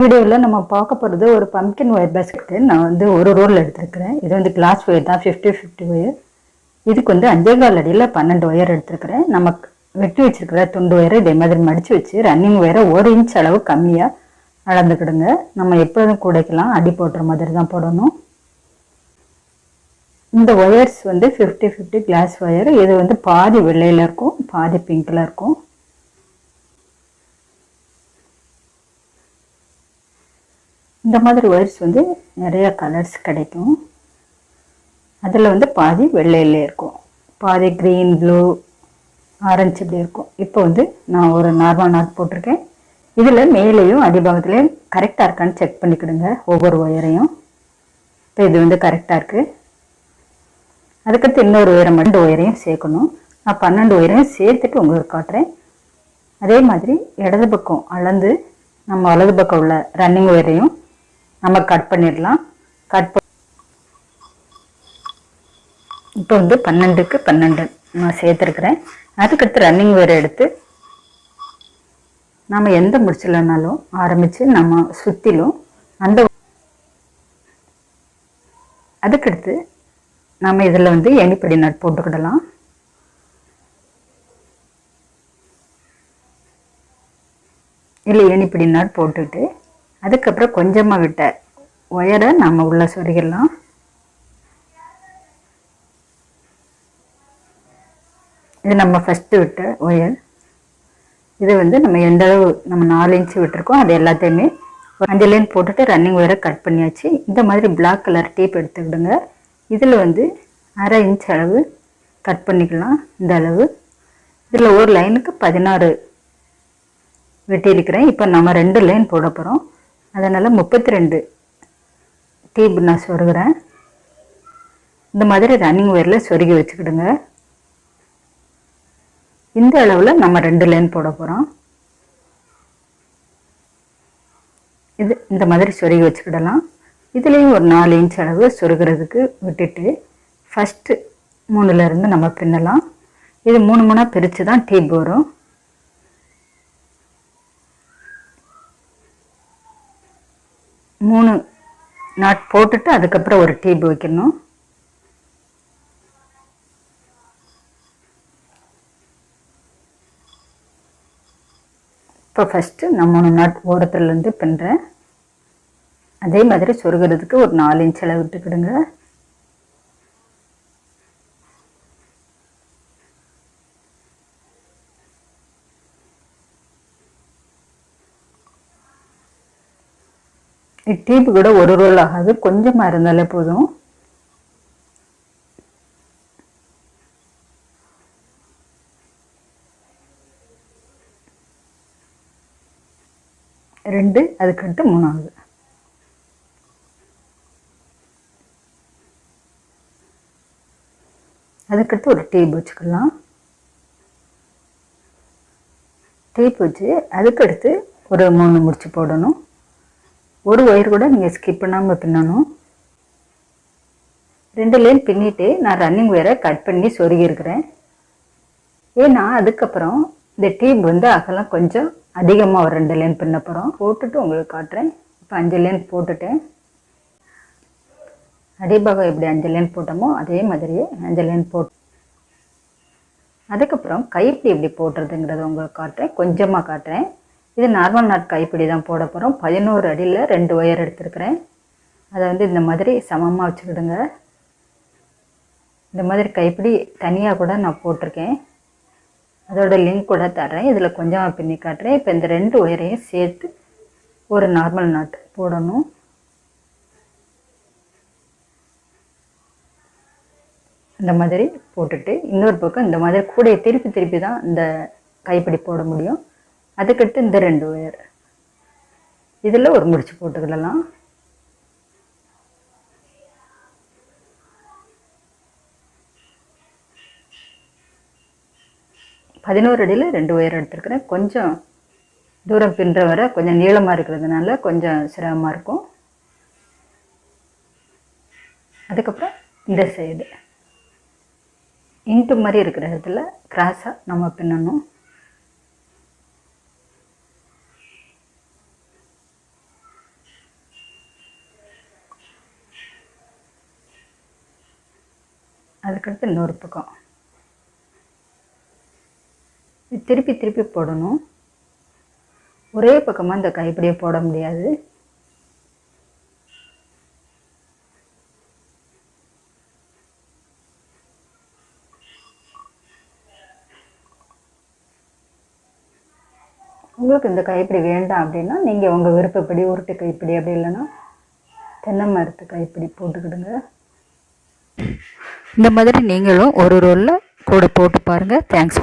வீடியோவில் நம்ம பார்க்க போகிறது ஒரு பம்கின் ஒயர் பேஸ்கெட்டு நான் வந்து ஒரு ரோல் எடுத்திருக்கிறேன். இது வந்து கிளாஸ் ஒயர் தான் ஃபிஃப்டி ஃபிஃப்டி ஒயர் இதுக்கு வந்து அஞ்சே கால் அடியில் பன்னெண்டு ஒயர் எடுத்திருக்கிறேன். நம்ம வெட்டி வச்சிருக்கிற துண்டு ஒயரை இதே மாதிரி மடித்து வச்சு ரன்னிங் ஒயரை ஒரு இன்ச் அளவு கம்மியாக அளந்துக்கிடுங்க. நம்ம எப்போதும் கூடைக்கலாம் அடி போடுற மாதிரி தான் போடணும். இந்த ஒயர்ஸ் வந்து ஃபிஃப்டி ஃபிஃப்டி கிளாஸ் ஒயர் இது வந்து பாதி வெள்ளையில் இருக்கும் பாதி பிங்க்கில் இருக்கும். இந்த மாதிரி ஒயர்ஸ் வந்து நிறைய கலர்ஸ் கிடைக்கும். அதில் வந்து பாதி வெள்ளையில இருக்கும். பாதி க்ரீன் ப்ளூ ஆரஞ்சு இப்படி இருக்கும். இப்போ வந்து நான் ஒரு நார்மல் நாட் போட்டிருக்கேன். இதில் மேலேயும் அடிபாகத்துலேயும் கரெக்டாக இருக்கான்னு செக் பண்ணிக்கிடுங்க. ஒவ்வொரு ஒயரையும் இப்போ இது வந்து கரெக்டாக இருக்குது அதுக்கடுத்து இன்னொரு உயரம் ரெண்டு ஒயரையும் சேர்க்கணும். நான் பன்னெண்டு ஒயரையும் சேர்த்துட்டு உங்களுக்கு காட்டுறேன். அதே மாதிரி இடது பக்கம் அளந்து நம்ம வலது பக்கம் உள்ள ரன்னிங் ஒயரையும் நம்ம கட் பண்ணிடலாம். கட் இப்போ வந்து பன்னெண்டுக்கு பன்னெண்டு நான் சேர்த்துருக்குறேன். அதுக்கடுத்து ரன்னிங் வேறு எடுத்து நம்ம எந்த முடிச்சலனாலும் ஆரம்பித்து நம்ம சுற்றிலும் அந்த அதுக்கடுத்து நம்ம இதில் வந்து எண்ணிப்படி நட் போட்டுக்கிடலாம். இல்லை எண்ணிப்படி நட் போட்டுக்கிட்டு அதுக்கப்புறம் கொஞ்சமாக விட்ட ஒயரை நம்ம உள்ளே சொருகிடலாம். இது நம்ம ஃபஸ்ட்டு விட்ட ஒயர். இது வந்து நம்ம எந்த அளவு நம்ம நாலு இன்ச்சு விட்டுருக்கோம் அது எல்லாத்தையுமே அஞ்சு லைன் போட்டுட்டு ரன்னிங் ஒயரை கட் பண்ணியாச்சு. இந்த மாதிரி பிளாக் கலர் டேப் எடுத்துக்கிடுங்க இதில் வந்து அரை இன்ச் அளவு கட் பண்ணிக்கலாம் இந்த அளவு. இதில் ஒரு லைனுக்கு பதினாறு வெட்டியிருக்கிறேன். இப்போ நம்ம ரெண்டு லைன் போட போகிறோம் அதனால் முப்பத்தி ரெண்டு டீப் நான் சொருகிறேன். இந்த மாதிரி ரன்னிங் ஒயரில் சொருகி வச்சுக்கிடுங்க. இந்த அளவில் நம்ம ரெண்டு லைன் போட போகிறோம் இது இந்த மாதிரி சொருகி வச்சுக்கிடலாம். இதுலேயும் ஒரு நாலு இன்ச் அளவு சொருகிறதுக்கு விட்டுட்டு ஃபஸ்ட்டு மூணுலேருந்து நம்ம பின்னலாம். இது மூணு மூணாக பிரித்து தான் டீப் வரும். மூணு நாட் போட்டுட்டு அதுக்கப்புறம் ஒரு டீப் வைக்கணும். இப்போ ஃபஸ்ட்டு நான் மூணு நாட் ஓரத்துலேருந்து பின்னுறேன் அதே மாதிரி சொருகிறதுக்கு ஒரு நாலு இன்ச் அளவு விட்டுக்கிடுங்க. டீப்பு கூட ஒரு ரோல் ஆகாது. கொஞ்சமாக இருந்தாலே போதும். ரெண்டு அதுக்கடுத்து மூணாவது. அதுக்கடுத்து ஒரு டேப் வச்சுக்கலாம். டேப் வச்சு அதுக்கடுத்து ஒரு மூணு முடிச்சு போடணும். ஒரு ஒயர் கூட நீங்கள் ஸ்கிப் பண்ணாமல் பின்னணும். ரெண்டு லைன் பின்னிட்டு நான் ரன்னிங் ஒயரை கட் பண்ணி சொருகியிருக்கிறேன் ஏன்னா அதுக்கப்புறம் இந்த டீப் வந்து அகலம் கொஞ்சம் அதிகமாக ஒரு ரெண்டு லைன் பின்ன போகிறோம் போட்டுட்டு உங்களுக்கு காட்டுறேன். இப்போ அஞ்சு லைன் போட்டுட்டேன். அடிபாகம் எப்படி அஞ்சு லைன் போட்டோமோ அதே மாதிரியே அஞ்சு லைன் போட்டு அதுக்கப்புறம் கைப்பிடி எப்படி போடுறதுங்கிறத உங்களுக்கு காட்டுறேன். கொஞ்சமாக காட்டுறேன். இது நார்மல் நாட் கைப்பிடி தான் போட போகிறோம் பதினோரு அடியில் ரெண்டு ஒயர் எடுத்துருக்கிறேன். அதை வந்து இந்த மாதிரி சமமாக வச்சுக்கிடுங்க. இந்த மாதிரி கைப்பிடி தனியாக கூட நான் போட்டிருக்கேன். அதோட லிங்க் கூட தர்றேன். இதில் கொஞ்சமாக பின்னி காட்டுறேன். இப்போ இந்த ரெண்டு ஒயரையும் சேர்த்து ஒரு நார்மல் நாட் போடணும். இந்த மாதிரி போட்டுட்டு இன்னொரு பக்கம் இந்த மாதிரி கூடையை திருப்பி திருப்பி தான் இந்த கைப்பிடி போட முடியும். அதுக்கடுத்து இந்த ரெண்டு ஒயர் இதில் ஒரு முடிச்சு போட்டுக்கிடலாம். பதினோரு அடியில் ரெண்டு ஒயர் எடுத்துருக்கிறேன். கொஞ்சம் தூரம் பின்னுற வரை கொஞ்சம் நீளமாக இருக்கிறதுனால கொஞ்சம் சிரமமாக இருக்கும். அதுக்கப்புறம் இந்த சைடு இன்ட்டு மாதிரி இருக்கிற இடத்துல கிராஸாக நம்ம பின்னணும். அதுக்கடுத்து இன்னொரு பக்கம். திருப்பி திருப்பி போடணும். ஒரே பக்கமாக இந்த கைப்பிடியை போட முடியாது. உங்களுக்கு இந்த கைப்பிடி வேண்டாம் அப்படின்னா நீங்கள் உங்கள் விருப்பப்படி உருட்டு கைப்பிடி அப்படி இல்லைன்னா தென்னை மரத்து கைப்பிடி போட்டுக்கிடுங்க. இந்த மாதிரி நீங்களும் ஒரு ரோலில் கூட போட்டு பாருங்கள் தேங்க்ஸ்